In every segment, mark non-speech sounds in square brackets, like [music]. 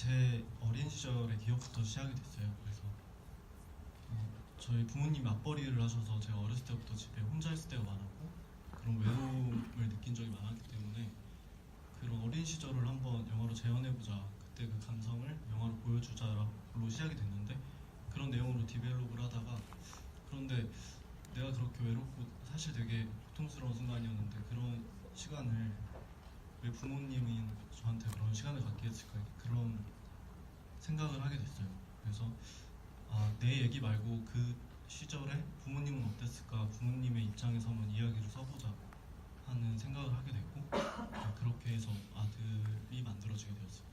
제 어린 시절의 기억부터 시작이 됐어요. 그래서 어, 저희 부모님 맞벌이를 하셔서 제가 어렸을 때부터 집에 혼자 있을 때가 많았고 그런 외로움을 느낀 적이 많았기 때문에 그런 어린 시절을 한번 영화로 재현해보자 그때 그 감성을 영화로 보여주자로 시작이 됐는데 그런 내용으로 디벨롭을 하다가 그런데 내가 그렇게 외롭고 사실 되게 고통스러운 순간이었는데 그런 시간을 왜 부모님이 저한테 그런 시간을 갖게 했을까 그런 생각을 하게 됐어요. 그래서 아, 내 얘기 말고 그 시절에 부모님은 어땠을까 부모님의 입장에서 한번 이야기를 써보자 하는 생각을 하게 됐고 아, 그렇게 해서 아들이 만들어지게 되었습니다.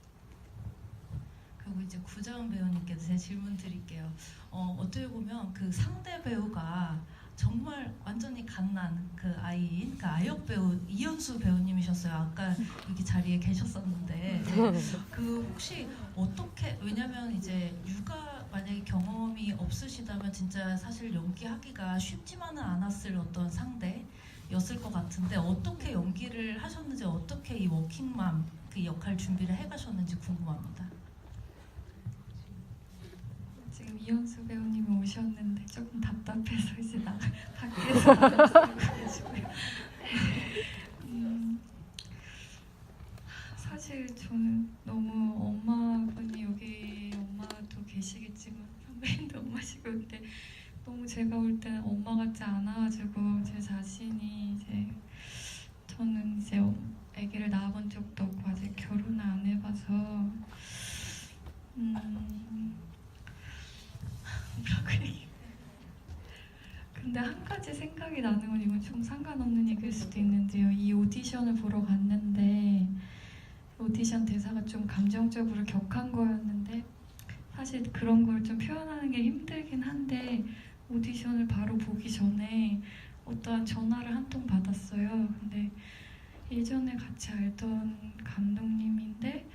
그리고 이제 구자은 배우님께서 제 질문 드릴게요. 어, 어떻게 보면 그 상대 배우가 정말 완전히 갓난 그 아이인 그 아역 배우 이현수 배우님이셨어요. 아까 여기 자리에 계셨었는데 [laughs] 그 혹시 어떻게 왜냐면 이제 육아 만약에 경험이 없으시다면 진짜 사실 연기하기가 쉽지만은 않았을 어떤 상대였을 것 같은데 어떻게 연기를 하셨는지 어떻게 이 워킹맘 그 역할 준비를 해가셨는지 궁금합니다. 지금 이현수 배우님이 오셨는데 조금 답답해서 이제 나 밖에서 [laughs] 나가가지고요. 음, 사실 저는 너무 엄마분이 여기 엄마도 계시겠지만 선배님도 엄마시고 근데 너무 제가 볼 때는 엄마 같지 않아가지고 제 자신이 이제 저는 이제 아기를 낳아본 적도 없고 아직 결혼을 안 해봐서 음. 뭐라고 얘기 근데 한 가지 생각이 나는 건 이건 좀 상관없는 얘기일 수도 있는데요. 이 오디션을 보러 갔는데 오디션 대사가 좀 감정적으로 격한 거였는데 사실 그런 걸 좀 표현하는 게 힘들긴 한데 오디션을 바로 보기 전에 어떠한 전화를 한 통 받았어요. 근데 예전에 같이 알던 감독님인데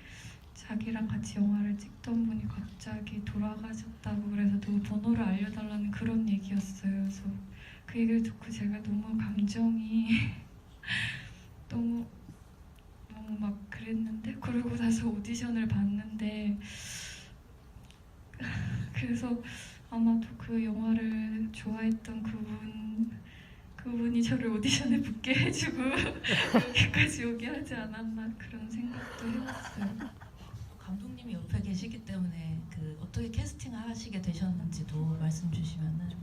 자기랑 같이 영화를 찍던 분이 갑자기 돌아가셨다고 그래서 누구 번호를 알려달라는 그런 얘기였어요. 그래서 그 얘기를 듣고 제가 너무 감정이 [laughs] 너무 너무 막 그랬는데 그러고 나서 오디션을 봤는데 [laughs] 그래서 아마도 그 영화를 좋아했던 그분 그분이 저를 오디션에 붙게 [laughs] 해주고 여기까지 오게 하지 않았나 그런 생각도 해봤어요. 감독님이 옆에 계시기 때문에 그 어떻게 캐스팅을 하시게 되셨는지도 말씀 주시면은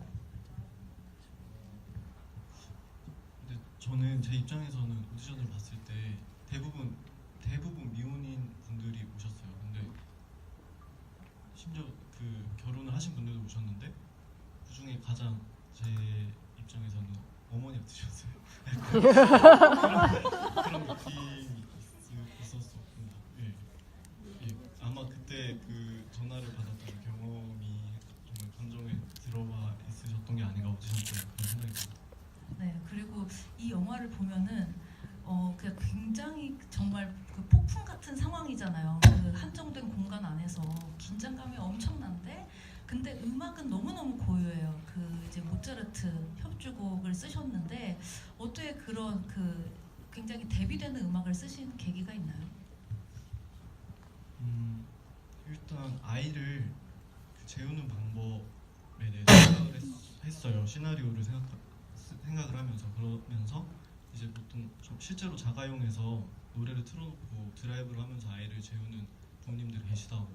근데 저는 제 입장에서는 오디션을 봤을 때 대부분 대부분 미혼인 분들이 오셨어요. 근데 심지어 그 결혼을 하신 분들도 오셨는데 그 중에 가장 제 입장에서는 어머니 같으셨어요. [laughs] 그런, 느낌이 있- 있었습니다. 예. 예. 아마 그때 그 전화를 받았던 경험이 정말 감정에 들어와 있으셨던 게 아닌가 오디션 때 그런 생각이 듭니다. 영화를 보면은 어 그냥 굉장히 정말 그 폭풍 같은 상황이잖아요. 그 한정된 공간 안에서 긴장감이 엄청난데 근데 음악은 너무 너무 고요해요. 그 이제 모차르트 협주곡을 쓰셨는데 어떻게 그런 그 굉장히 대비되는 음악을 쓰신 계기가 있나요? 음, 일단 아이를 그 재우는 방법에 대해서 생각을 했, 어요 시나리오를 생각, 생각을 하면서 그러면서 이제 보통 좀 실제로 자가용에서 노래를 틀어놓고 드라이브를 하면서 아이를 재우는 부모님들이 계시다고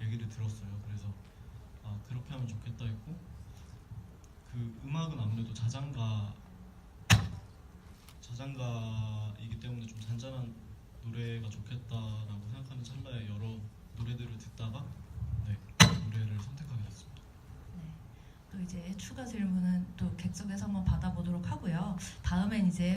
얘기를 들었어요. 그래서 아 그렇게 하면 좋겠다 했고 그 음악은 아무래도 자장가 자장가이기 때문에 좀 잔잔한 노래가 좋겠다라고 생각하는 찰나에 여러 노래들을 듣다가 네 노래를 선택하게 됐습니다. 네. 또 이제 추가 질문은 또 객석에서 한번 받아보도록 하고요. 다음엔 이제